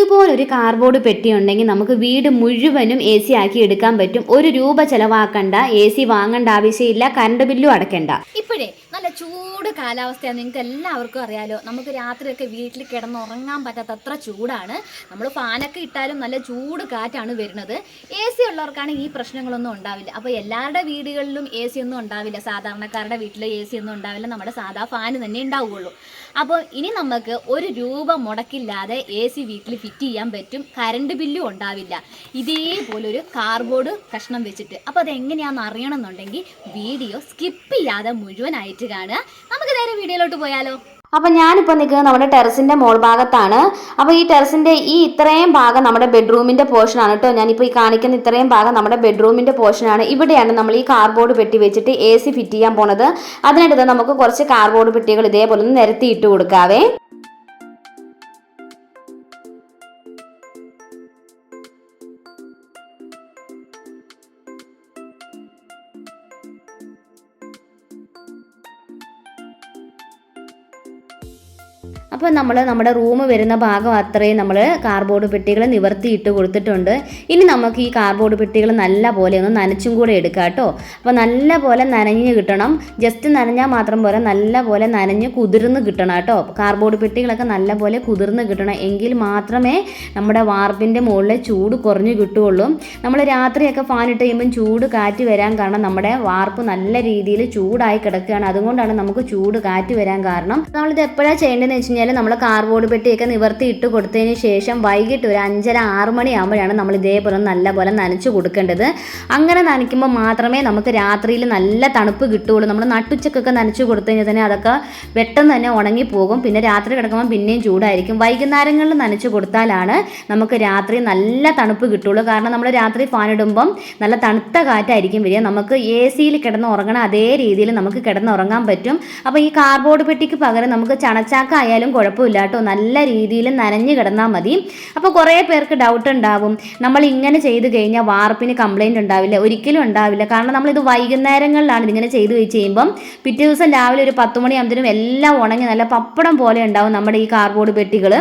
ഇതുപോലൊരു കാർബോർഡ് പെട്ടി ഉണ്ടെങ്കിൽ നമുക്ക് വീട് മുഴുവനും എ സി ആക്കി എടുക്കാൻ പറ്റും. ഒരു രൂപ ചെലവാക്കണ്ട എ സി വാങ്ങേണ്ട ആവശ്യമില്ല കറണ്ട് ബില്ലും അടക്കണ്ട ഇപ്പോഴേ നല്ല ചൂട് കാലാവസ്ഥയാണ്. നിങ്ങൾക്ക് എല്ലാവർക്കും അറിയാലോ. നമുക്ക് രാത്രിയൊക്കെ വീട്ടിൽ കിടന്നുറങ്ങാൻ പറ്റാത്ത അത്ര ചൂടാണ്. നമ്മൾ ഫാനൊക്കെ ഇട്ടാലും നല്ല ചൂട് കാറ്റാണ് വരുന്നത്. എ സി ഉള്ളവർക്കാണ് ഈ പ്രശ്നങ്ങളൊന്നും ഉണ്ടാവില്ല. അപ്പോൾ എല്ലാവരുടെ വീടുകളിലും എ സി ഒന്നും ഉണ്ടാവില്ല. സാധാരണക്കാരുടെ വീട്ടിൽ എ സി ഒന്നും ഉണ്ടാവില്ല. നമ്മുടെ സാധാ ഫാന് തന്നെ ഉണ്ടാവുകയുള്ളൂ. അപ്പോൾ ഇനി നമുക്ക് ഒരു രൂപ മുടക്കില്ലാതെ എ സി വീട്ടിൽ ഫിറ്റ് ചെയ്യാൻ പറ്റും. കറണ്ട് ബില്ലും ഉണ്ടാവില്ല. ഇതേപോലൊരു കാർബോർഡ് കഷ്ണം വെച്ചിട്ട്. അപ്പോൾ അതെങ്ങനെയാണെന്ന് അറിയണമെന്നുണ്ടെങ്കിൽ വീഡിയോ സ്കിപ്പ് ചെയ്യാതെ മുഴുവനായിട്ട് കാണുക. നമുക്ക് നേരെ വീഡിയോയിലോട്ട് പോയാലോ. അപ്പൊ ഞാനിപ്പോ നിൽക്കുന്നത് നമ്മുടെ ടെറസിന്റെ മോൾ ഭാഗത്താണ്. അപ്പൊ ഈ ടെറസിന്റെ ഈ ഇത്രയും ഭാഗം നമ്മുടെ ബെഡ്റൂമിന്റെ പോർഷൻ ആണ് കേട്ടോ. ഞാനിപ്പോ ഈ കാണിക്കുന്ന ഇത്രയും ഭാഗം നമ്മുടെ ബെഡ്റൂമിന്റെ പോർഷൻ ആണ്. ഇവിടെയാണ് നമ്മൾ ഈ കാർബോർഡ് പെട്ടി വെച്ചിട്ട് എ ഫിറ്റ് ചെയ്യാൻ പോണത്. അതിനായിട്ട് നമുക്ക് കുറച്ച് കാർബോർഡ് പെട്ടികൾ ഇതേപോലെ ഒന്ന് നിരത്തി ഇട്ട് കൊടുക്കാവേ. അപ്പോൾ നമ്മൾ നമ്മുടെ റൂം വരുന്ന ഭാഗം അത്രയും നമ്മൾ കാർബോർഡ് പെട്ടികൾ നിവർത്തിയിട്ട് കൊടുത്തിട്ടുണ്ട്. ഇനി നമുക്ക് ഈ കാർബോർഡ് പെട്ടികൾ നല്ല പോലെ ഒന്ന് നനച്ചും കൂടെ എടുക്കാം കേട്ടോ. അപ്പോൾ നല്ല പോലെ നനഞ്ഞ് കിട്ടണം. ജസ്റ്റ് നനഞ്ഞാൽ മാത്രം പോലെ നല്ല പോലെ നനഞ്ഞ് കുതിർന്ന് കിട്ടണം കേട്ടോ. കാർബോർഡ് പെട്ടികളൊക്കെ നല്ല പോലെ കുതിർന്ന് കിട്ടണം. എങ്കിൽ മാത്രമേ നമ്മുടെ വാർപ്പിന്റെ മുകളിലെ ചൂട് കുറഞ്ഞു കിട്ടുകയുള്ളൂ. നമ്മൾ രാത്രിയൊക്കെ ഫാൻ ഇട്ട് കഴിയുമ്പം ചൂട് കാറ്റ് വരാൻ കാരണം നമ്മുടെ വാർപ്പ് നല്ല രീതിയിൽ ചൂടായി കിടക്കുകയാണ്. അതുകൊണ്ടാണ് നമുക്ക് ചൂട് കാറ്റ് വരാൻ കാരണം. നമ്മളിത് എപ്പോഴാണ് ചെയ്യേണ്ടതെന്ന് വെച്ച് കഴിഞ്ഞാൽ നമ്മൾ കാർബോർഡ് പെട്ടിയൊക്കെ നിവർത്തി ഇട്ട് കൊടുത്തതിന് ശേഷം വൈകിട്ട് ഒരു അഞ്ചര ആറ് മണിയാകുമ്പോഴാണ് നമ്മൾ ഇതേപോലെ നല്ലപോലെ നനച്ച് കൊടുക്കേണ്ടത്. അങ്ങനെ നനയ്ക്കുമ്പോൾ മാത്രമേ നമുക്ക് രാത്രിയിൽ നല്ല തണുപ്പ് കിട്ടുകയുള്ളൂ. നമ്മൾ നട്ടുച്ചക്കൊക്കെ നനച്ച് കൊടുത്തു കഴിഞ്ഞാൽ തന്നെ അതൊക്കെ പെട്ടെന്ന് തന്നെ ഉണങ്ങിപ്പോകും. പിന്നെ രാത്രി കിടക്കുമ്പോൾ പിന്നെയും ചൂടായിരിക്കും. വൈകുന്നേരങ്ങളിൽ നനച്ച് കൊടുത്താലാണ് നമുക്ക് രാത്രി നല്ല തണുപ്പ് കിട്ടുള്ളൂ കാരണം നമ്മൾ രാത്രി ഫാൻ ഇടുമ്പം നല്ല തണുത്ത കാറ്റായിരിക്കും വരിക. നമുക്ക് എ സിയിൽ കിടന്ന് ഉറങ്ങണം അതേ രീതിയിൽ നമുക്ക് കിടന്നുറങ്ങാൻ പറ്റും. അപ്പോൾ ഈ കാർബോർഡ് പെട്ടിക്ക് പകരം നമുക്ക് ചണച്ചാക്ക ആയാലും കുഴപ്പമില്ല കേട്ടോ നല്ല രീതിയിൽ നനഞ്ഞു കിടന്നാൽ മതി. അപ്പോൾ കുറേ പേർക്ക് ഡൗട്ട് ഉണ്ടാവും. നമ്മൾ ഇങ്ങനെ ചെയ്ത് കഴിഞ്ഞാൽ വാർപ്പിന് കംപ്ലൈന്റ് ഉണ്ടാവില്ല. ഒരിക്കലും ഉണ്ടാവില്ല. കാരണം നമ്മളിത് വൈകുന്നേരങ്ങളിലാണ് ഇതിങ്ങനെ ചെയ്ത് വെച്ച് കഴിയുമ്പം പിറ്റേ ദിവസം രാവിലെ ഒരു പത്ത് മണിയാകുമ്പോഴത്തേനും എല്ലാം ഉണങ്ങി നല്ല പപ്പടം പോലെ ഉണ്ടാവും നമ്മുടെ ഈ കാർബോർഡ് പെട്ടികൾ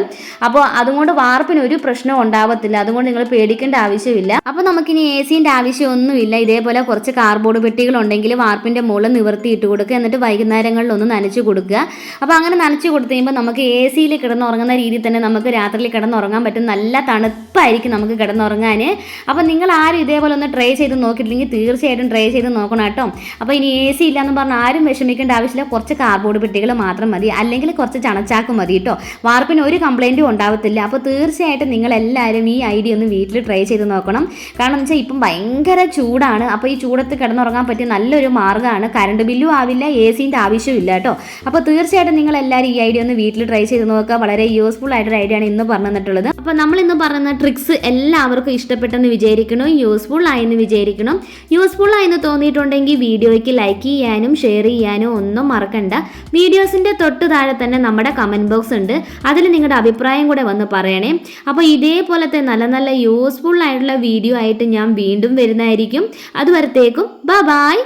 അപ്പോൾ അതുകൊണ്ട് വാർപ്പിന് ഒരു പ്രശ്നവും ഉണ്ടാവത്തില്ല. അതുകൊണ്ട് നിങ്ങൾ പേടിക്കേണ്ട ആവശ്യമില്ല. അപ്പോൾ നമുക്കിനി എ സിന്റെ ആവശ്യമൊന്നുമില്ല. ഇതേപോലെ കുറച്ച് കാർബോർഡ് പെട്ടികൾ ഉണ്ടെങ്കിൽ വാർപ്പിന്റെ മുകളിൽ നിവർത്തിയിട്ട് കൊടുക്കുക. എന്നിട്ട് വൈകുന്നേരങ്ങളിൽ ഒന്ന് നനച്ച് കൊടുക്കുക. അപ്പോൾ അങ്ങനെ നനച്ച് കൊടുത്തു കഴിയുമ്പോൾ നമുക്ക് എ സിയിൽ കിടന്നുറങ്ങുന്ന രീതിയിൽ തന്നെ നമുക്ക് രാത്രിയിൽ കിടന്നുറങ്ങാൻ പറ്റും. നല്ല തണുപ്പായിരിക്കും നമുക്ക് കിടന്നുറങ്ങാൻ അപ്പോൾ നിങ്ങൾ ആരും ഇതേപോലെ ഒന്ന് ട്രൈ ചെയ്ത് നോക്കിയിട്ടില്ലെങ്കിൽ തീർച്ചയായിട്ടും ട്രൈ ചെയ്ത് നോക്കണം കേട്ടോ. അപ്പോൾ ഇനി എ സി ഇല്ലയെന്ന് പറഞ്ഞാൽ ആരും വിഷമിക്കേണ്ട ആവശ്യമില്ല. കുറച്ച് കാർബോർഡ് പെട്ടികൾ മാത്രം മതി. അല്ലെങ്കിൽ കുറച്ച് ചണച്ചാക്ക് മതി കേട്ടോ. വാർപ്പിന് ഒരു കംപ്ലൈന്റും ഉണ്ടാവത്തില്ല. അപ്പോൾ തീർച്ചയായിട്ടും നിങ്ങളെല്ലാവരും ഈ ഐഡിയ ഒന്ന് വീട്ടിൽ ട്രൈ ചെയ്ത് നോക്കണം. കാരണം എന്ന് വെച്ചാൽ ഇപ്പം ഭയങ്കര ചൂടാണ്. അപ്പോൾ ഈ ചൂടത്ത് കിടന്നുറങ്ങാൻ പറ്റിയ നല്ലൊരു മാർഗമാണ്. കറണ്ട് ബില്ലും ആവില്ല എ സിന്റെ ആവശ്യമില്ല കേട്ടോ. അപ്പോൾ തീർച്ചയായിട്ടും നിങ്ങളെല്ലാവരും ഈ ഐഡിയ ഒന്ന് വീട്ടിൽ ട്രൈ ചെയ്ത് നോക്കുക. വളരെ യൂസ്ഫുൾ ആയിട്ടൊരു ഐഡിയ ആണ് ഇന്ന് പറഞ്ഞു തന്നിട്ടുള്ളത്. അപ്പോൾ നമ്മൾ ഇന്ന് പറയുന്ന ട്രിക്സ് എല്ലാവർക്കും ഇഷ്ടപ്പെട്ടെന്ന് വിചാരിക്കണം യൂസ്ഫുൾ ആയെന്ന് വിചാരിക്കണം യൂസ്ഫുൾ ആയെന്ന് തോന്നിയിട്ടുണ്ടെങ്കിൽ വീഡിയോയ്ക്ക് ലൈക്ക് ചെയ്യാനും ഷെയർ ചെയ്യാനും ഒന്നും മറക്കണ്ട. വീഡിയോസിന്റെ തൊട്ട് താഴെ തന്നെ നമ്മുടെ കമന്റ് ബോക്സ് ഉണ്ട്. അതിൽ നിങ്ങളുടെ അഭിപ്രായം കൂടെ വന്ന് പറയണേ. അപ്പോൾ ഇതേപോലത്തെ നല്ല നല്ല യൂസ്ഫുൾ ആയിട്ടുള്ള വീഡിയോ ആയിട്ട് ഞാൻ വീണ്ടും വരുന്നതായിരിക്കും. അതുവരത്തേക്കും ബൈ